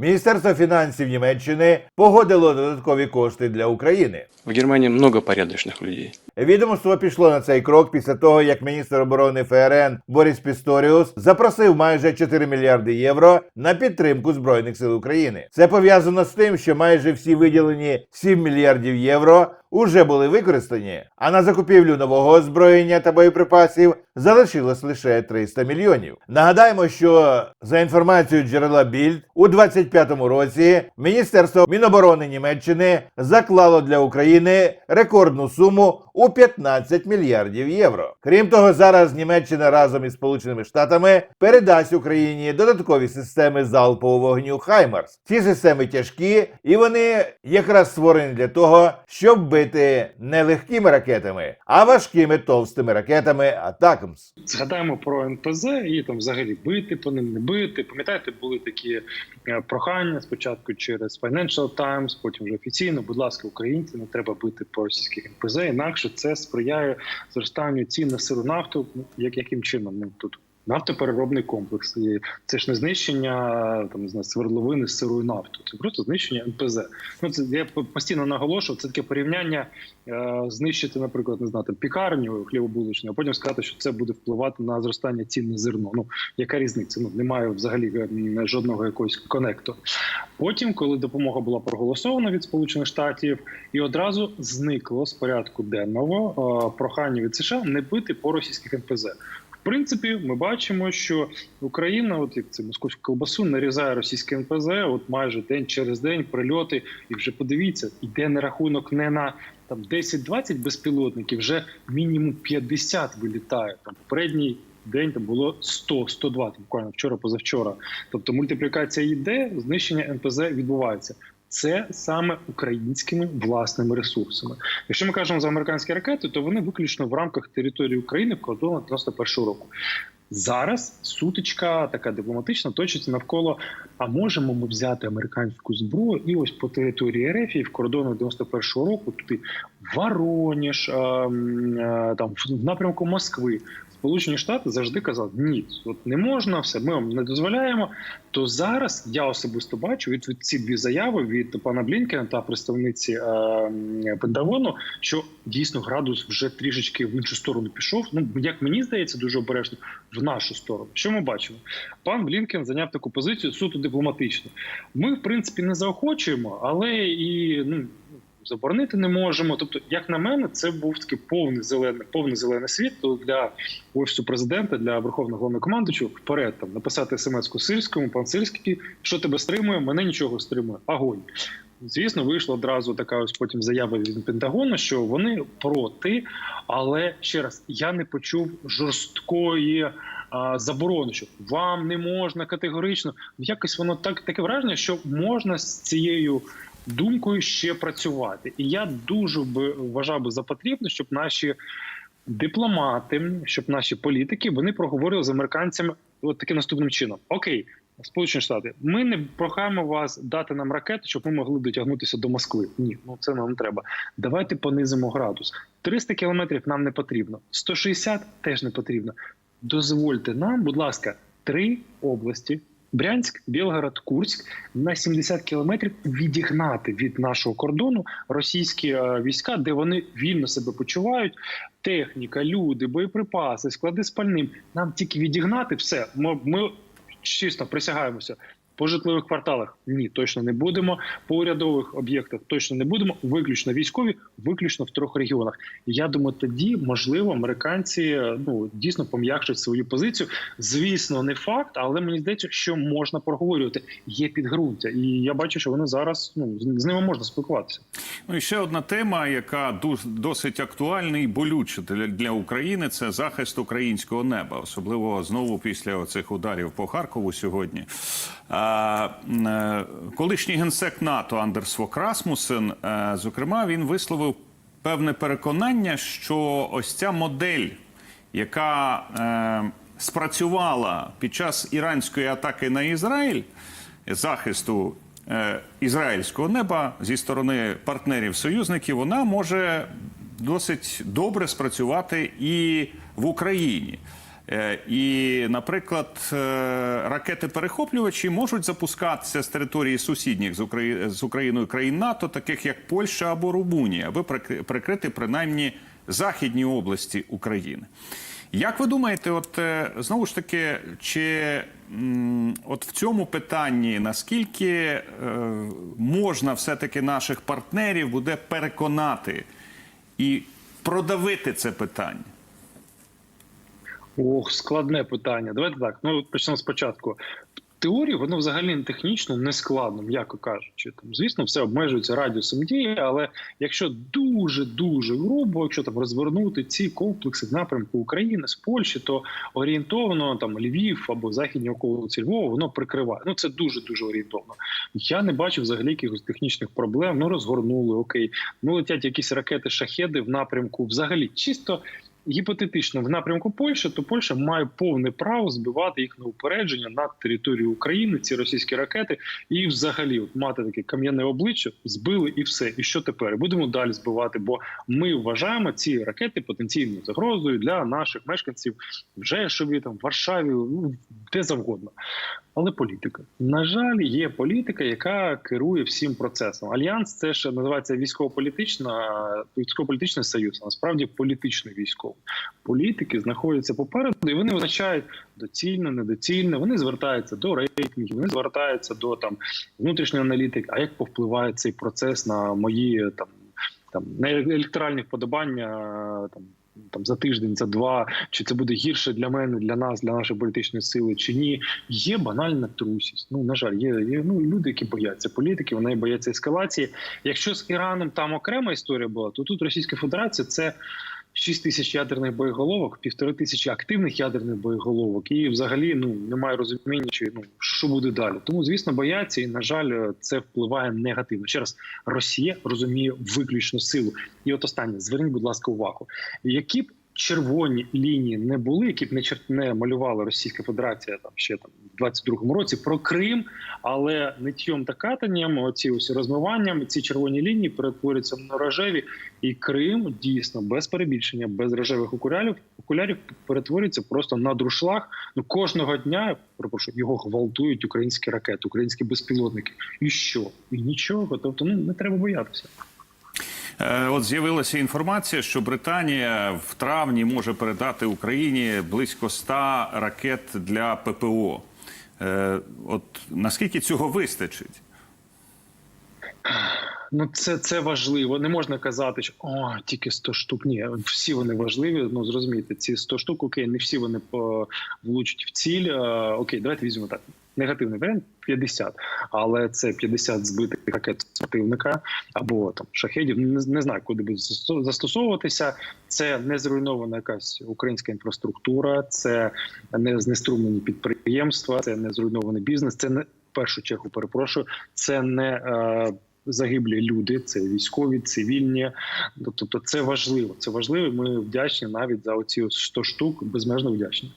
Міністерство фінансів Німеччини погодило додаткові кошти для України. В Германії много порядочних людей. Відомство пішло на цей крок після того, як міністр оборони ФРН Борис Пісторіус запросив майже 4 мільярди євро на підтримку збройних сил України. Це пов'язано з тим, що майже всі виділені 7 мільярдів євро уже були використані, а на закупівлю нового озброєння та боєприпасів залишилось лише 300 мільйонів. Нагадаємо, що за інформацією джерела Більд у 25-му році Міністерство Міноборони Німеччини заклало для України рекордну суму у 15 мільярдів євро. Крім того, зараз Німеччина разом із Сполученими Штатами передасть Україні додаткові системи залпового вогню Хаймарс. Ці системи тяжкі, і вони якраз створені для того, щоб бити не легкими ракетами, а важкими товстими ракетами Атакмс. Згадаємо про НПЗ і там взагалі бити по ним, не бити. Пам'ятаєте, були такі е, прохання спочатку через Financial Times, потім вже офіційно. Будь ласка, українці, не треба бити по російських НПЗ, інакше це сприяє зростанню цін на сиру нафту. Як яким чином? Ну тут нафтопереробний комплекс. І це ж не знищення там не знаю, свердловини з сирою нафтою. Це просто знищення НПЗ. Ну це я постійно наголошував. Це таке порівняння е, знищити, наприклад, не знаю, там, пікарню хлібобулочну, а потім сказати, що це буде впливати на зростання цін на зерно. Ну яка різниця? Ну немає взагалі жодного якогось конекту. Потім, коли допомога була проголосована від Сполучених Штатів, і одразу зникло з порядку денного е, прохання від США не бити по російських НПЗ. Принципі, ми бачимо, що Україна, от як це московську колбасу, нарізає російське НПЗ, от майже день через день прильоти, і вже подивіться, йде не рахунок не на там 10-20 безпілотників, вже мінімум 50 вилітає. Там попередній день там було 100-102, там, буквально вчора, позавчора. Тобто мультиплікація йде, знищення НПЗ відбувається. Це саме українськими власними ресурсами. Якщо ми кажемо за американські ракети, то вони виключно в рамках території України в кордонах 91 року. Зараз сутичка така дипломатична точиться навколо. А можемо ми взяти американську зброю і ось по території РФ і в кордонах 91-го року туди Вороніж, е, м, е, там в напрямку Москви. Сполучені Штати завжди казали, ні, от не можна, все ми вам не дозволяємо. То зараз я особисто бачу від ці дві заяви від пана Блінкена та представниці е, Пентагону, що дійсно градус вже трішечки в іншу сторону пішов. Ну як мені здається, дуже обережно в нашу сторону. Що ми бачимо? Пан Блінкен зайняв таку позицію суто дипломатично. Ми, в принципі, не заохочуємо, але і ну. Заборонити не можемо. Тобто, як на мене, це був такий повний зелений, повний зелений світ для офісу президента, для верховного головнокомандуючого вперед там написати смс-ку сирському, пан Сирський, що тебе стримує, мене нічого стримує. Агонь. Звісно, вийшла одразу така ось потім заява від Пентагону, що вони проти. Але ще раз я не почув жорсткої а, заборони, що вам не можна категорично. Якось воно так таке враження, що можна з цією думкою ще працювати. І я дуже би вважав би за потрібне, щоб наші дипломати, щоб наші політики вони проговорили з американцями от таким наступним чином: Окей. Сполучені Штати, ми не прохаємо вас дати нам ракети, щоб ми могли дотягнутися до Москви. Ні, ну це нам не треба. Давайте понизимо градус. 300 кілометрів нам не потрібно, 160 теж не потрібно. Дозвольте нам, будь ласка, три області: Брянськ, Білгород, Курськ на 70 кілометрів відігнати від нашого кордону російські е, війська, де вони вільно себе почувають. Техніка, люди, боєприпаси, склади з пальним. Нам тільки відігнати все. Ми, ми чесно присягаємося. По житлових кварталах ні, точно не будемо. По урядових об'єктах точно не будемо. Виключно військові, виключно в трьох регіонах. Я думаю, тоді можливо американці ну дійсно пом'якшать свою позицію. Звісно, не факт, але мені здається, що можна проговорювати. Є підґрунтя, і я бачу, що вони зараз ну з ними можна спілкуватися. Ну і ще одна тема, яка досить актуальна і болюча для, України, це захист українського неба, особливо знову після оцих ударів по Харкову сьогодні. Е, колишній генсек НАТО Андерс Фок Расмусен, е, зокрема, він висловив певне переконання, що ось ця модель, яка е, спрацювала під час іранської атаки на Ізраїль, захисту ізраїльського неба зі сторони партнерів союзників, вона може досить добре спрацювати і в Україні. Е, І, наприклад, е, ракети-перехоплювачі можуть запускатися з території сусідніх з, Украї... з Україною країн НАТО, таких як Польща або Румунія, аби прикри- прикрити принаймні західні області України. Як ви думаєте, от е, знову ж таки, чи от в цьому питанні наскільки можна все-таки наших партнерів буде переконати і продавити це питання? Ох, складне питання. Давайте так. Ну почнемо спочатку. В теорії воно взагалі не технічно не складно, м'яко кажучи. Там, звісно, все обмежується радіусом дії, але якщо дуже дуже грубо, якщо там розвернути ці комплекси в напрямку України з Польщі, то орієнтовно там Львів або західні околиці Львова воно прикриває. Ну це дуже дуже орієнтовно. Я не бачу взагалі якихось технічних проблем. Ну розгорнули окей. Ну летять якісь ракети шахеди в напрямку, взагалі чисто гіпотетично в напрямку Польщі, то Польща має повне право збивати їх на упередження на територію України, ці російські ракети, і взагалі от мати таке кам'яне обличчя, збили і все. І що тепер? Будемо далі збивати, бо ми вважаємо ці ракети потенційною загрозою для наших мешканців в Жешові, там в Варшаві, ну де завгодно. Але політика на жаль, є політика, яка керує всім процесом. Альянс це ж називається військово-політична військово-політичний союз. А насправді політичний військовий. Політики знаходяться попереду, і вони визначають доцільно, недоцільно. Вони звертаються до рейтингів, вони звертаються до там внутрішньої аналітики. А як повпливає цей процес на мої там там на електоральні вподобання там. Там за тиждень, за два, чи це буде гірше для мене, для нас, для нашої політичної сили, чи ні, є банальна трусість. Ну на жаль, є, є ну люди, які бояться політики, вони бояться ескалації. Якщо з Іраном там окрема історія була, то тут Російська Федерація це 6 тисяч ядерних боєголовок, півтори тисячі активних ядерних боєголовок, і взагалі ну немає розуміння, чи ну що буде далі. Тому звісно, бояться, і на жаль, це впливає негативно. Ще раз Росія розуміє виключно силу. І от останнє зверніть, будь ласка, увагу, які б. Червоні лінії не були, які б не чер... не малювала Російська Федерація там ще там в 22-му році про Крим, але ниттєм та катанням, оці ось розмиванням, ці червоні лінії перетворюються на рожеві, і Крим дійсно без перебільшення, без рожевих окулярів окулярів перетворюється просто на друшлаг. Ну кожного дня перепрошую, його гвалтують українські ракети, українські безпілотники. І що? І нічого. Тобто, ну не треба боятися. Е, От з'явилася інформація, що Британія в травні може передати Україні близько 100 ракет для ППО. Е, От наскільки цього вистачить? Ну, це, це важливо. Не можна казати, що о, тільки 100 штук. Ні, всі вони важливі. Ну зрозумійте, ці 100 штук, окей, не всі вони влучать в ціль. Окей, давайте візьмемо так. Негативний варіант 50, але це 50 збитих ракет противника або там шахедів. Не, не знаю, куди буде застосовуватися. Це не зруйнована якась українська інфраструктура, це не знеструмлені підприємства, це не зруйнований бізнес. Це не в першу чергу перепрошую. Це не е, загиблі люди, це військові, цивільні. Тобто це важливо. Це важливо. Ми вдячні навіть за оці 100 штук, безмежно вдячні.